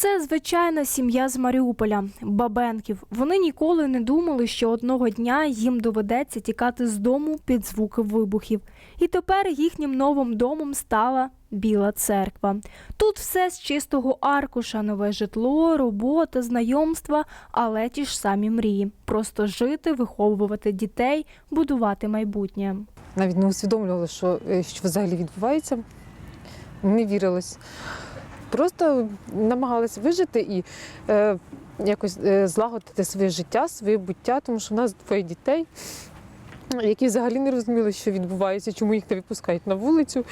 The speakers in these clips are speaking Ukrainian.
Це звичайна сім'я з Маріуполя, Бабенків. Вони ніколи не думали, що одного дня їм доведеться тікати з дому під звуки вибухів. І тепер їхнім новим домом стала Біла церква. Тут все з чистого аркуша, нове житло, робота, знайомства, але ті ж самі мрії. Просто жити, виховувати дітей, будувати майбутнє. навіть не усвідомлювали, що, е, що взагалі відбувається. Не вірилось. Просто намагалися вижити і е, якось е, злагодити своє життя, своє буття, тому що в нас двоє дітей, які взагалі не розуміли, що відбувається, чому їх не випускають на вулицю,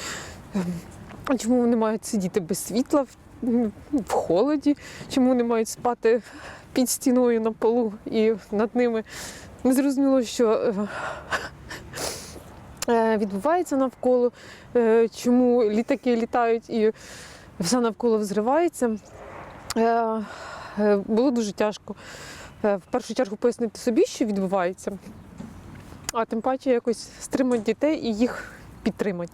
е, чому вони мають сидіти без світла в, холоді, чому вони мають спати під стіною на полу і над ними. Не зрозуміло, що. е, е, відбувається навколо, чому літаки літають і все навколо взривається. Е, е, Було дуже тяжко е, в першу чергу пояснити собі, що відбувається, а тим паче якось стримати дітей і їх підтримати.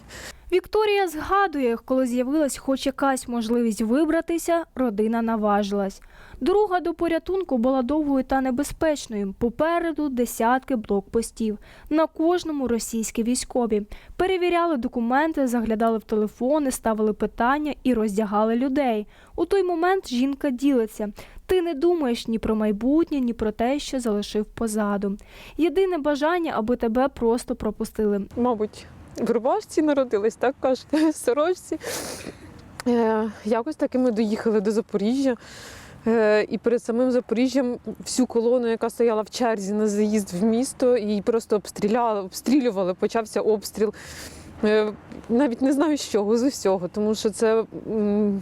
Вікторія згадує, коли з'явилась хоч якась можливість вибратися, родина наважилась. Дорога до порятунку була довгою та небезпечною. Попереду десятки блокпостів. На кожному російські військові. Перевіряли документи, заглядали в телефони, ставили питання і роздягали людей. У той момент жінка ділиться. Ти не думаєш ні про майбутнє, ні про те, що залишив позаду. Єдине бажання, аби тебе просто пропустили. Мабуть, в рубашці народилась, так кажуть, в сорочці. Е, якось таки ми доїхали до Запоріжжя. Е, і перед самим Запоріжжям всю колону, яка стояла в черзі на заїзд в місто, її просто обстріляли, обстрілювали, почався обстріл. Е, навіть не знаю з чого, з усього, тому що це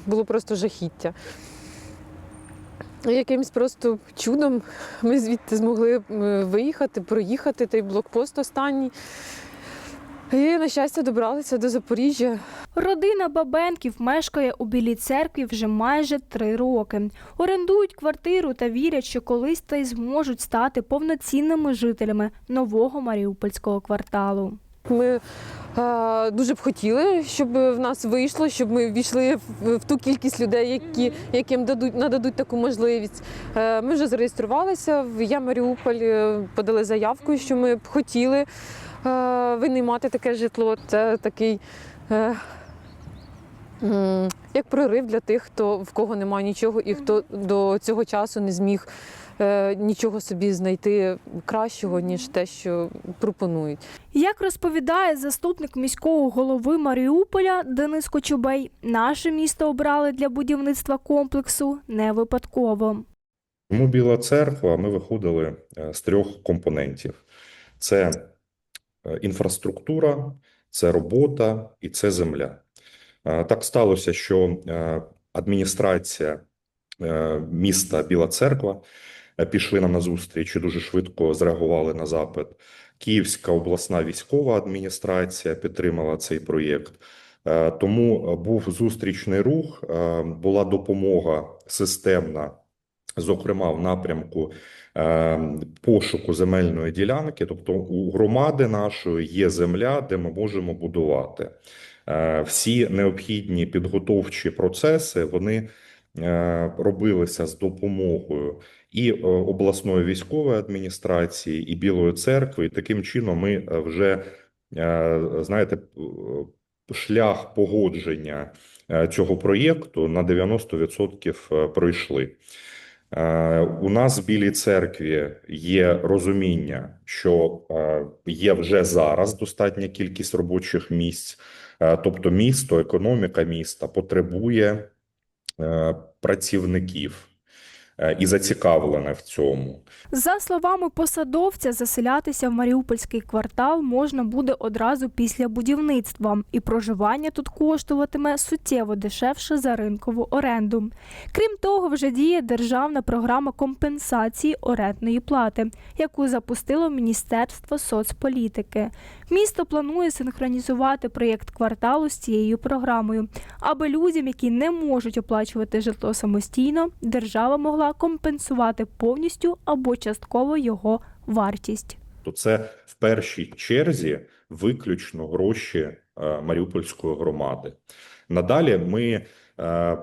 було просто жахіття. Якимось просто чудом ми звідти змогли виїхати, проїхати той блокпост останній. І, на щастя, добралися до Запоріжжя. Родина Бабенків мешкає у Білій церкві вже майже три роки. Орендують квартиру та вірять, що колись та й зможуть стати повноцінними жителями нового маріупольського кварталу. Ми е, дуже б хотіли, щоб в нас вийшло, щоб ми війшли в, в ту кількість людей, які, яким дадуть, нададуть таку можливість. Е, ми вже зареєструвалися в Я Маріуполь, е, подали заявку, що ми б хотіли винаймати таке житло. Це такий. Е, як прорив для тих, хто в кого немає нічого, і хто до цього часу не зміг е, нічого собі знайти кращого, ніж те, що пропонують. Як розповідає заступник міського голови Маріуполя Денис Кочубей, наше місто обрали для будівництва комплексу не випадково. Тому Біла церква ми виходили е, з трьох компонентів: це е, інфраструктура, це робота і це земля. Е, Так сталося, що е, адміністрація е, міста Біла Церква е, пішли нам на зустріч і дуже швидко зреагували на запит. Київська обласна військова адміністрація підтримала цей проєкт. Е, Тому е, був зустрічний рух, е, була допомога системна зокрема в напрямку е, пошуку земельної ділянки, тобто у громади нашої є земля, де ми можемо будувати. Е, всі необхідні підготовчі процеси вони е, робилися з допомогою і е, обласної військової адміністрації, і Білої церкви. І таким чином ми е, вже е, знаєте, шлях погодження е, цього проєкту на 90% пройшли. Е, У нас в Білій церкві є розуміння, що е, є вже зараз достатня кількість робочих місць, Е, тобто місто, економіка міста потребує працівників і зацікавлене в цьому. За словами посадовця, заселятися в Маріупольський квартал можна буде одразу після будівництва, і проживання тут коштуватиме суттєво дешевше за ринкову оренду. Крім того, вже діє державна програма компенсації орендної плати, яку запустило Міністерство соцполітики. Місто планує синхронізувати проєкт кварталу з цією програмою, аби людям, які не можуть оплачувати житло самостійно, держава могла компенсувати повністю або частково його вартість. то це в першій черзі виключно гроші е, Маріупольської громади. Надалі ми е,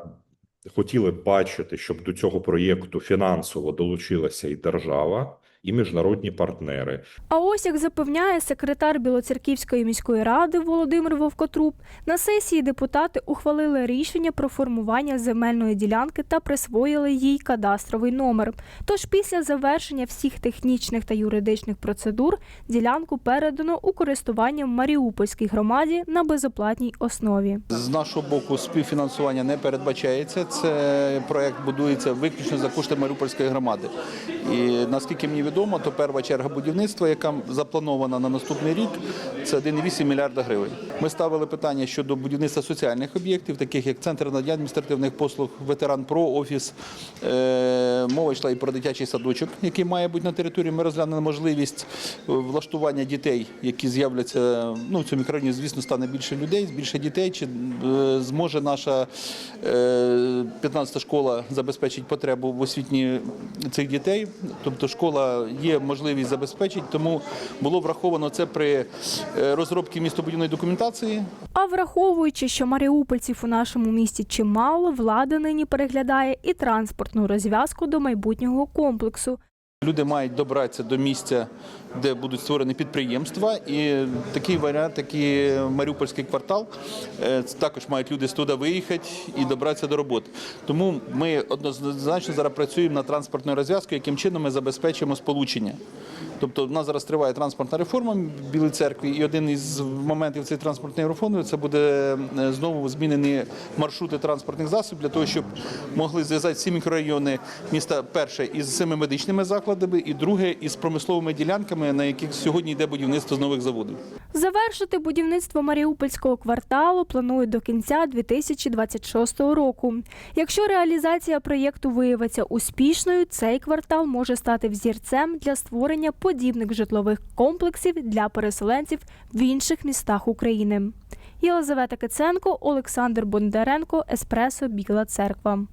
хотіли бачити, щоб до цього проєкту фінансово долучилася і держава, і міжнародні партнери. А ось як запевняє секретар Білоцерківської міської ради Володимир Вовкотруб, на сесії депутати ухвалили рішення про формування земельної ділянки та присвоїли їй кадастровий номер. Тож після завершення всіх технічних та юридичних процедур ділянку передано у користування в Маріупольській громаді на безоплатній основі. З нашого боку співфінансування не передбачається. Це проект будується виключно за кошти Маріупольської громади. І наскільки мені відомо, то перша черга будівництва, яка запланована на наступний рік, це 1,8 мільярда гривень. Ми ставили питання щодо будівництва соціальних об'єктів, таких як центр надання адміністративних послуг, ветеран ПРО, офіс. Е, Мова йшла і про дитячий садочок, який має бути на території. Ми розглянули можливість е, влаштування дітей, які з'являться ну, в цьому мікрорайоні, звісно, стане більше людей, більше дітей. Чи е, зможе наша е, 15-та школа забезпечити потребу в освітні цих дітей? Тобто школа є можливість забезпечити, тому було враховано це при е, розробці містобудівної документації. А враховуючи, що маріупольців у нашому місті чимало, влада нині переглядає і транспортну розв'язку до майбутнього комплексу. Люди мають добратися до місця, де будуть створені підприємства, і такий варіант, такий Маріупольський квартал, е, також мають люди з туди виїхати і добратися до роботи. Тому ми однозначно зараз працюємо на транспортною розв'язкою, яким чином ми забезпечимо сполучення. Тобто, в нас зараз триває транспортна реформа в Білій церкві, і один із моментів цієї транспортної реформи це буде е, знову змінені маршрути транспортних засобів для того, щоб могли зв'язати всі мікрорайони міста перше із цими медичними закладами, і друге із промисловими ділянками, на яких сьогодні йде будівництво з нових заводів. Завершити будівництво Маріупольського кварталу планують до кінця 2026 року. Якщо реалізація проєкту виявиться успішною, цей квартал може стати взірцем для створення подібних житлових комплексів для переселенців в інших містах України. Єлизавета Киценко, Олександр Бондаренко, Еспресо, Біла Церква.